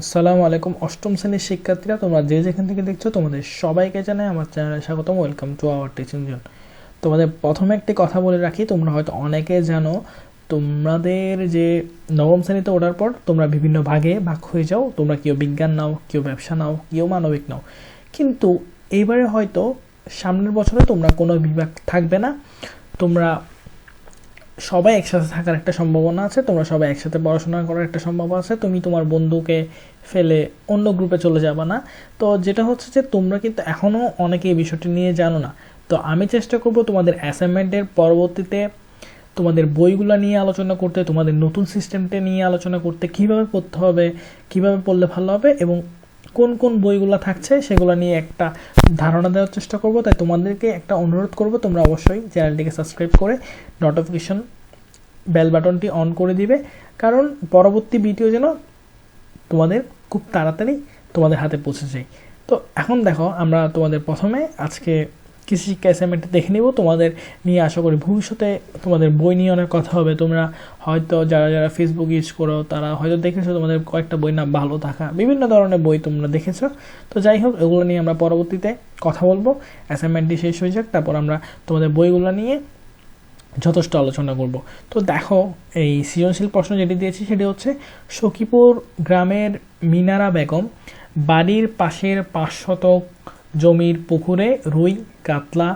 আসসালামু আলাইকুম। অষ্টম শ্রেণির শিক্ষার্থীরা, তোমরা যে যেখান থেকে দেখছ, তোমাদের সবাইকে জানাই আমার চ্যানেলে স্বাগতম। Welcome to our teaching zone তোমাদের প্রথমে একটি কথা বলে রাখি, তোমরা হয়তো অনেকে জানো, তোমাদের যে নবম শ্রেণীতে ওঠার পর তোমরা বিভিন্ন ভাগে ভাগ হয়ে যাও। তোমরা কেউ বিজ্ঞান নাও, কেউ ব্যবসা নাও, কেউ মানবিক নাও। কিন্তু এইবারে হয়তো সামনের বছরে তোমরা কোনো বিভাগ থাকবে না। তোমরা সবাই একসাথে থাকার একটা সম্ভাবনা আছে, তোমরা সবাই একসাথে পড়াশোনা করার একটা সম্ভাবনা আছে, তুমি তোমার বন্ধুকে ফেলে অন্য গ্রুপে চলে যাবে না। তো যেটা হচ্ছে যে, তোমরা কিন্তু এখনও অনেকে এই বিষয়টি নিয়ে জানো না। তো আমি চেষ্টা করব তোমাদের অ্যাসাইনমেন্টের পরবর্তীতে তোমাদের বইগুলো নিয়ে আলোচনা করতে, তোমাদের নতুন সিস্টেমটা নিয়ে আলোচনা করতে, কীভাবে পড়তে হবে, কীভাবে পড়লে ভালো হবে এবং কোন কোন বইগুলো থাকছে সেগুলো নিয়ে একটা ধারণা দেওয়ার চেষ্টা করব। তাই তোমাদেরকে একটা অনুরোধ করব, তোমরা অবশ্যই চ্যানেলটিকে সাবস্ক্রাইব করে নোটিফিকেশন বেল বাটনটি অন করে দিবে। কারণ পরবর্তী ভিডিও যেন তোমাদের খুব তাড়াতাড়ি তোমাদের হাতে পৌঁছে যায়। তো এখন দেখো, আমরা তোমাদের প্রথমে আজকে কৃষি শিক্ষা অ্যাসাইনমেন্টটা দেখে নিব। তোমাদের নিয়ে আশা করি ভবিষ্যতে তোমাদের বই নিয়ে অনেক কথা হবে। তোমরা হয়তো যারা যারা ফেসবুক ইউজ করো, তারা হয়তো দেখেছ তোমাদের কয়েকটা বই না ভালো থাকা। বিভিন্ন ধরনের বই তোমরা দেখেছ। তো যাই হোক, এগুলো নিয়ে আমরা পরবর্তীতে কথা বলব। অ্যাসাইনমেন্টটি শেষ হয়ে যাক, তারপর আমরা তোমাদের বইগুলো নিয়ে যথেষ্ট আলোচনা করব। তো দেখো, এই সৃজনশীল প্রশ্ন যেটি দিয়েছি সেটি হচ্ছে, সখীপুর গ্রামের মিনারা বেগম বাড়ির পাশের পাঁচ শতক জমির পুকুরে রুই, কাতলা,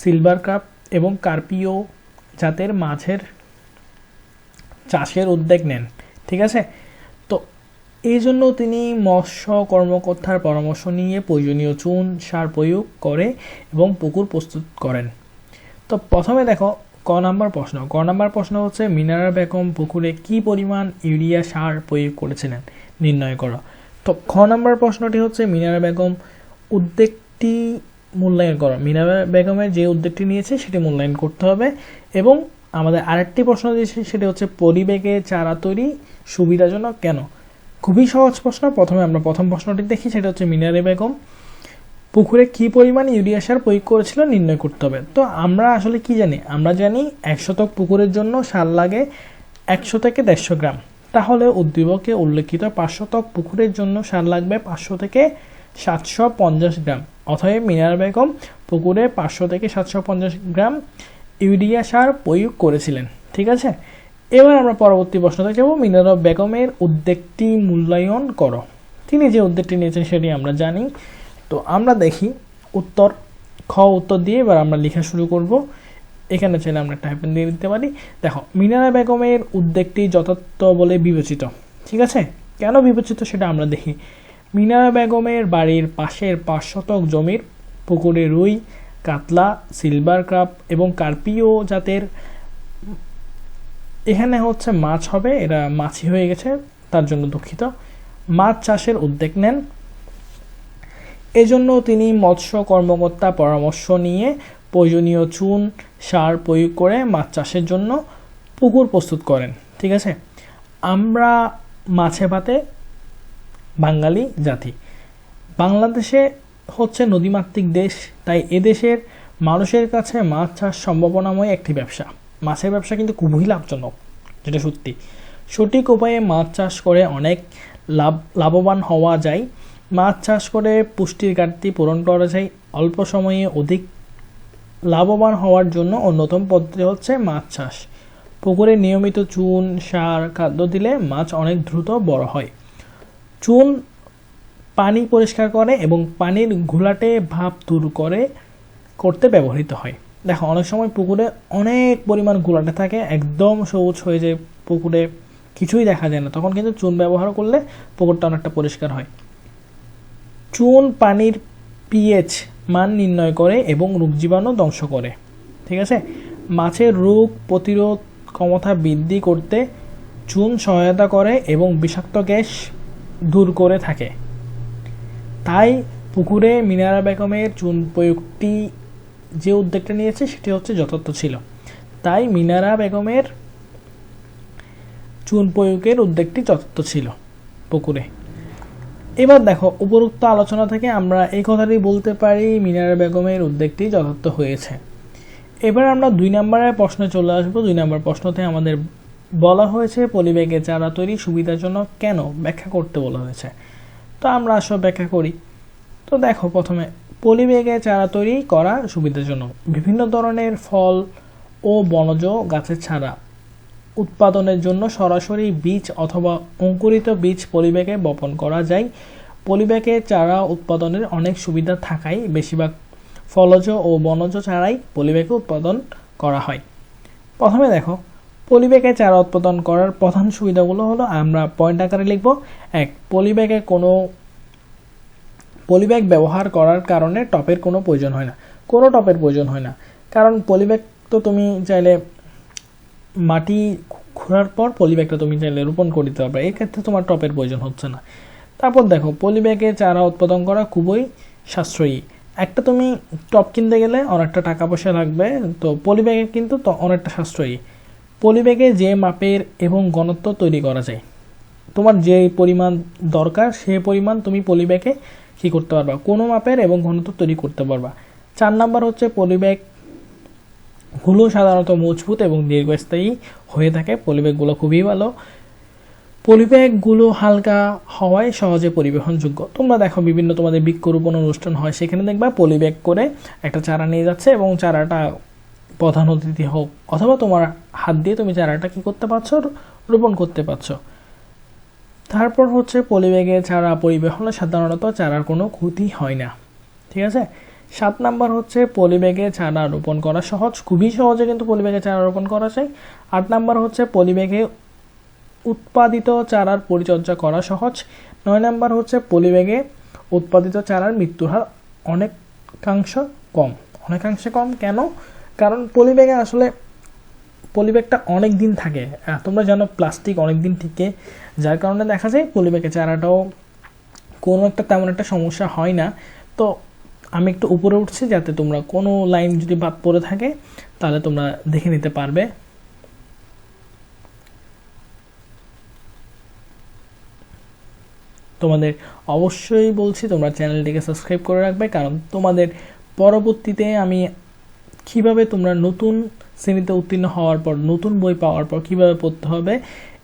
সিলভার কাপ এবং কার্পিও জাতের মাছের চাষের উদ্যোগ নেন, ঠিক আছে? তো এই জন্য তিনি মৎস্য কর্মকর্তার পরামর্শ নিয়ে প্রয়োজনীয় চুন, সার প্রয়োগ করে এবং পুকুর প্রস্তুত করেন। তো প্রথমে দেখো, ক নাম্বার প্রশ্ন। ক নাম্বার প্রশ্ন হচ্ছে, মিনারা বেগম পুকুরে কি পরিমাণ ইউরিয়া সার প্রয়োগ করেছিলেন? নির্ণয় করো। তো খ নাম্বার প্রশ্নটি হচ্ছে, মিনারা বেগম উদ্যোগটি মূল্যায়ন করো। মিনারা বেগমের যে উদ্যোগটি নিয়েছে, সেটি মূল্যায়ন করতে হবে এবং আমাদের আরেকটি প্রশ্ন দিয়েছে, সেটি হচ্ছে, পরিবেগে চারা তৈরি সুবিধাজনক কেন? খুবই সহজ প্রশ্ন। প্রথমে আমরা প্রথম প্রশ্নটি দেখি, সেটা হচ্ছে মিনারে বেগম পুকুরে কি পরিমাণ ইউরিয়া সার প্রয়োগ করেছিল, নির্ণয় করতে হবে। তো আমরা আসলে কি জানি? আমরা জানি এক শতক পুকুরের জন্য সার লাগে একশো থেকে দেড়শো গ্রাম। তাহলে উদ্দীপকে উল্লেখিত পাঁচ শতক পুকুরের জন্য সার লাগবে পাঁচশো থেকে সাতশো পঞ্চাশ গ্রাম। অতএব মিনার বেগম পুকুরে পাঁচশো থেকে সাতশো পঞ্চাশ গ্রাম ইউরিয়া সার প্রয়োগ করেছিলেন। ঠিক আছে? এবার আমরা পরবর্তী প্রশ্নতে যাব মিনারা বেগমের উদ্যোগটি মূল্যায়ন করো। তিনি যে উদ্যোগটি নিয়েছেন সেটি আমরা জানি। তো আমরা দেখি উত্তর, খ উত্তর দিয়ে এবার আমরা লেখা শুরু করব। এখানে চাইলে আমরা একটা হ্যাপেন দিয়ে দিতে পারি। দেখো, মিনারা বেগমের উদ্যোগটি যথার্থ বলে বিবেচিত। ঠিক আছে? কেন বিবেচিত সেটা আমরা দেখি। মিনারা বেগমের বাড়ির পাশের পাঁচ শতক জমির পুকুরে রুই, কাতলা, সিলভার কাপ এবং কার্পিও জাতের এখানে হচ্ছে মাছ হবে, এরা মাছি হয়ে গেছে, তার জন্য দুঃখিত। মাছ চাষের উদ্যোগ নেন। এজন্য তিনি মৎস্য কর্মকর্তা পরামর্শ নিয়ে প্রয়োজনীয় চুন, সার প্রয়োগ করে মাছ চাষের জন্য পুকুর প্রস্তুত করেন, ঠিক আছে? আমরা মাছে ভাতে বাঙালি জাতি। বাংলাদেশে হচ্ছে নদীমাতৃক দেশ, তাই এদেশের মানুষের কাছে মাছ চাষ সম্ভাবনাময় একটি ব্যবসা। মাছের ব্যবসা কিন্তু খুবই লাভজনক, যেটা সত্যি। সঠিক উপায়ে মাছ চাষ করে অনেক লাভ, লাভবান হওয়া যায়। মাছ চাষ করে পুষ্টির ঘাটতি পূরণ করা যায়। অল্প সময়ে অধিক লাভবান হওয়ার জন্য অন্যতম পদ্ধতি হচ্ছে মাছ চাষ। পুকুরে নিয়মিত চুন, সার, খাদ্য দিলে মাছ অনেক দ্রুত বড় হয়। চুন পানি পরিষ্কার করে এবং পানির ঘোলাটে ভাব দূর করে করতে ব্যবহৃত হয়। দেখো, অনেক সময় পুকুরে অনেক পরিমাণ ঘোলাটে থাকে, একদম সবুজ হয়ে যায় পুকুরে, কিছুই দেখা যায় না। তখন কিন্তু চুন ব্যবহার করলে পুকুরটা অনেকটা পরিষ্কার হয়। চুন পানির পিএইচ মান নির্ণয় করে এবং রোগ জীবাণু ধ্বংস করে, ঠিক আছে? মাছের রোগ প্রতিরোধ ক্ষমতা বৃদ্ধি করতে চুন সহায়তা করে এবং বিষাক্ত গ্যাস দূর করে থাকে। তাই পুকুরে মিনারা বেগমের চুন প্রয়োগটি যে উদ্যোগটা নিয়েছে সেটি হচ্ছে যথার্থ ছিল। তাই মিনারা বেগমের চুন প্রয়োগের উদ্যোগটি যথার্থ ছিল পুকুরে। এবার দেখো, উপরোক্ত আলোচনা থেকে আমরা এই কথাটি বলতে পারি মিনারা বেগমের উদ্যোগটি যথার্থ হয়েছে। এবার আমরা দুই নম্বরের প্রশ্নে চলে আসব। দুই নম্বর প্রশ্নতে আমাদের বলা হয়েছে, পলিব্যাগে চারা তৈরি সুবিধাজনক কেন ব্যাখ্যা করতে বলা হয়েছে? তো আমরা আসলে ব্যাখ্যা করি। তো দেখো, প্রথমে, পলিব্যাগে চারা তৈরি করা সুবিধাজনক বিভিন্ন ধরনের ফল ও বনজ গাছের ছাড়া উৎপাদনের জন্য সরাসরি বীজ অথবা অঙ্কুরিত বীজ পলিব্যাগে বপন করা যায়। পলিব্যাগে চারা উৎপাদনের অনেক সুবিধা থাকায় বেশিরভাগ ফলজ ও বনজ চারাই পলিব্যাগে উৎপাদন করা হয়। প্রথমে দেখো পলিব্যাগে চারা উৎপাদন করার প্রধান সুবিধাগুলো হলো, আমরা পয়েন্ট আকারে লিখব, এক পলিব্যাগে কোনো পলিব্যাগ ব্যবহার করার কারণে টপের কোনো প্রয়োজন হয় না। কোনো টপের প্রয়োজন হয় না। কারণ পলিব্যাগ তো তুমি চাইলে মাটি খোঁড়ার পর পলিব্যাগটা তুমি চাইলে রোপণ করে দিতে পারবে। এক্ষেত্রে তোমার টপের প্রয়োজন হচ্ছে না। তারপর দেখো পলিব্যাগে চারা উৎপাদন করা খুবই সাশ্রয়ী। একটা তুমি টপ কিনতে গেলে অনেকটা টাকা পয়সা লাগবে, তো পলিব্যাগে কিন্তু অনেকটা সাশ্রয়ী। পলিব্যাগে যে মাপের এবং ঘনত্ব তৈরি করা যায়। তোমার যে পরিমাণ দরকার, সে পরিমাণ তুমি পলিব্যাগে কী করতে পারবা? কোনো মাপের এবং ঘনত্ব তৈরি করতে পারবা। চার নাম্বার হচ্ছে পলিব্যাগগুলো সাধারণত মজবুত এবং দীর্ঘস্থায়ী হয়ে থাকে। পলিব্যাগগুলো খুবই ভালো। পলিব্যাগগুলো হালকা হওয়ায় সহজে পরিবহনযোগ্য। তোমরা দেখো বিভিন্ন তোমাদের বৃক্ষরোপণ অনুষ্ঠান হয়, সেখানে দেখবা পলিব্যাগ করে একটা চারা নিয়ে যাচ্ছে এবং চারাটা প্রধান অতিথি হোক অথবা তোমার হাত দিয়ে তুমি চারাটা কি করতে পারছ, রোপণ করতে পারছ। তারপর হচ্ছে পলিব্যাগে চারা পরিবহনে সাধারণত চারার কোনো ক্ষতি হয় না। ঠিক আছে? সাত নাম্বার হচ্ছে পলিব্যাগে চারা রোপণ করা সহজ, খুবই সহজে কিন্তু পলিব্যাগে চারা রোপণ করা যায়। আট নাম্বার হচ্ছে পলিব্যাগে উৎপাদিত চারার পরিচর্যা করা সহজ। নয় নাম্বার হচ্ছে পলিব্যাগে উৎপাদিত চারার মৃত্যুর হার অনেকাংশ কম। অনেকাংশে কম কেন? কারণ পলিব্যাগে আসলে পলিব্যাগটা অনেক দিন থাকে। তোমরা জানো প্লাস্টিক অনেক দিন টিকে। যার কারণে দেখা যায় পলিব্যাগে চারাটাও কোনো একটা তেমন একটা সমস্যা হয় না। তো আমি একটু উপরে উঠছি যাতে তোমরা কোনো লাইন যদি বাদ পড়ে থাকে, তাহলে তোমরা দেখে নিতে পারবে। তোমাদের অবশ্যই বলছি, তোমরা চ্যানেলটিকে সাবস্ক্রাইব করে রাখবে, কারণ তোমাদের পরবর্তীতে আমি কীভাবে তোমরা নতুন শ্রেণীতে উত্তীর্ণ হওয়ার পর, নতুন বই পাওয়ার পর কীভাবে পড়তে হবে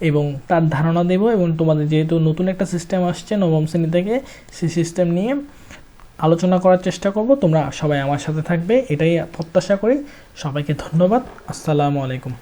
এবং তার ধারণা দেব এবং তোমাদের যেহেতু নতুন একটা সিস্টেম আসছে নবম শ্রেণি থেকে, সেই সিস্টেম নিয়ে আলোচনা করার চেষ্টা করব। তোমরা সবাই আমার সাথে থাকবে, এটাই প্রত্যাশা করি। সবাইকে ধন্যবাদ। আসসালামু আলাইকুম।